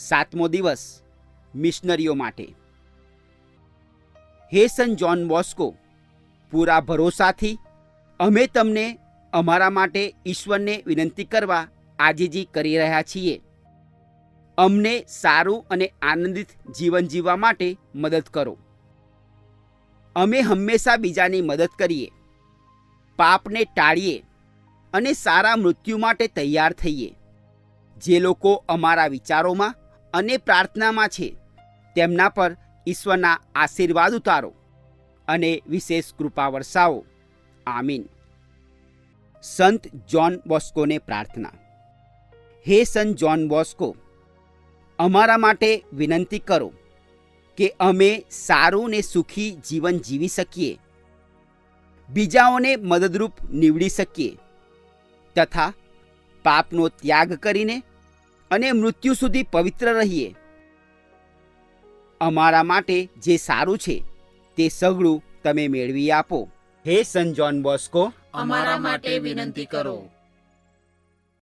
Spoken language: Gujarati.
સાતમો દિવસ મિશનરીઓ માટે. હે સન જોન બોસ્કો, પૂરા ભરોસાથી અમે તમને અમારા માટે ઈશ્વરને વિનંતી કરવા આજીજી કરી રહ્યા છીએ. અમને સારું અને આનંદિત જીવન જીવવા માટે મદદ કરો. અમે હંમેશા બીજાની મદદ કરીએ, પાપને ટાળીએ અને સારા મૃત્યુ માટે તૈયાર થઈએ. જે લોકો અમારા વિચારોમાં અને પ્રાર્થનામાં છે. તેમના પર ઈશ્વરના આશીર્વાદ ઉતારો અને વિશેષ કૃપા વરસાવો. આમીન. સંત જ્હોન બોસ્કોને પ્રાર્થના. હે સંત જ્હોન બોસ્કો, અમારા માટે વિનંતી કરો કે અમે સારું ને સુખી જીવન જીવી શકીએ. બીજાઓને મદદરૂપ નીવડી શકીએ. તથા પાપનો ત્યાગ કરીને અને મૃત્યુ સુધી પવિત્ર રહીએ. અમારા માટે જે સારું છે, તે સગળું તમે મેળવી આપો. હે સન જોન બોસ્કો, અમારા માટે વિનંતી કરો.